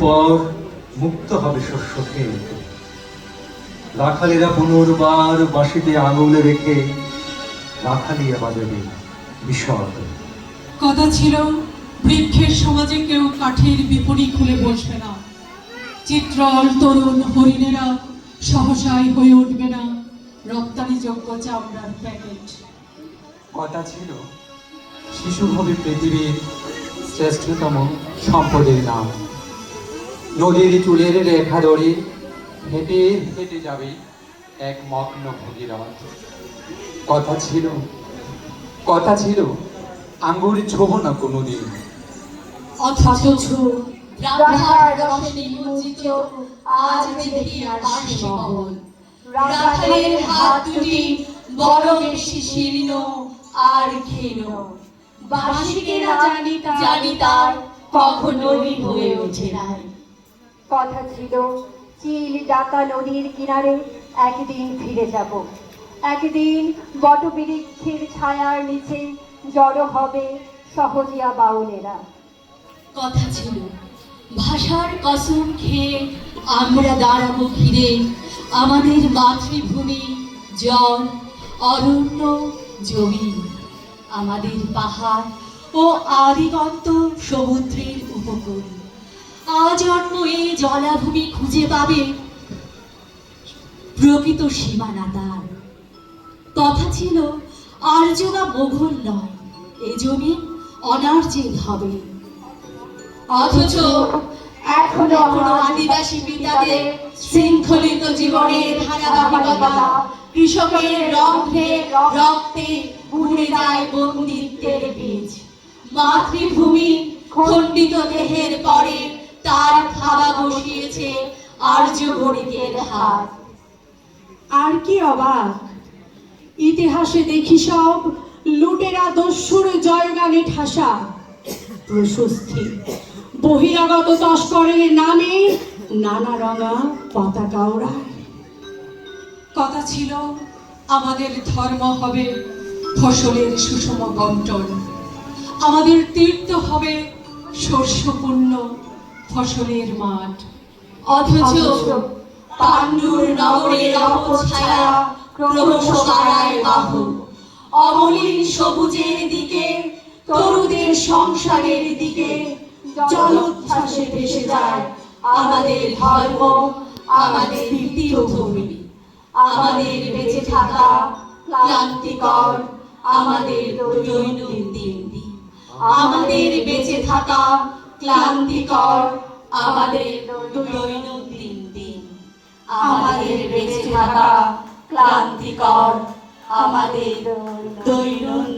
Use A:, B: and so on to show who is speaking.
A: পর মুক্ত হবে শস্য ক্ষেত রাখালেরা পুনর্বার বাঁশিতে আঙুল রেখে রাখালিয়া বাজাবে বিশদ
B: কথা ছিল বৃক্ষের সমাজে কেউ কাঠের বিপরী খুলে বসবে না। চিত্রল তরুণ হরিণেরা সহসায় হয়ে উঠবে না। রপ্তানিযোগ্য চামড়ার প্যাকেট।
C: কথা ছিল শিশু হবে পৃথিবীর শ্রেষ্ঠতম সম্পদের নাম। নদীর চুলের রেখা ধরে, হেঁটে হেঁটে যাবে এক মগ্ন ভগীরথ কথা ছিল কথা ছিল, আঙ্গুর ছোব না কোনোদিন।
B: দুটি বড় বেশি আর জানি তার, কখনোই হয়ে ওঠে নাই।
D: কথা ছিল, চিল ডাকা নদীর কিনারে একদিন ফিরে যাব। একদিন বটবৃক্ষের ছায়ার নিচে জড়ো হবে সহজিয়া বাউলেরা।
B: কথা ছিল, ভাষার কসম খেয়ে আমরা দাঁড়াবো ঘিরে আমাদের মাতৃভূমি জল, অরণ্য, জমি। আমাদের পাহাড় ও আদিগন্ত সমুদ্রের উপকূল। এই জলাভূমি খুঁজে পাবে। প্রকৃত সীমানা তার। কথা ছিল আর্য বা মোঘল নয়, এ জমি অনার্যের হবে। অথচ এখনও আদিবাসী পিতাদের শৃঙ্খলিত জীবনের ধারাবাহিকতা, কৃষকের রন্ধ্রে রক্তে বুড়ে যায় বন্দিত্বের বীজ। মাতৃভূমি খণ্ডিত দেহের পরে তার খাওয়া বসিয়েছে আর্য গণিতের হাত।
E: আর কি অবাক। ইতিহাসে দেখি সব লুটেরা দস্যুর জয়গানে ঠাসা। প্রশস্তি। বহিরাগত তস্করের নামে নানা রঙা পতাকা ওড়ায়।
B: কথা ছিল আমাদের ধর্ম হবে ফসলের সুষম বন্টন। আমাদের তীর্থ হবে শস্যপূর্ণ ফসলের মাঠ। অথচ পাণ্ডুর নগরের অপছায়া ক্রমশ বাড়ায় বাহু। অমলিন সবুজের দিকে, তরুদের সংসারের দিকে জলোচ্ছ্বাসে ভেসে যায় আমাদের ধর্ম, আমাদের তীর্থভূমি আমাদের বেঁচে থাকা ক্লান্তিকর, আমাদের দৈনন্দিন দিন। আমাদের বেঁচে থাকা ক্লান্তিকর আমাদের দৈনন্দিন দিন। আমাদের বেঁচে থাকা ক্লান্তিকর আমাদের দৈনন্দিন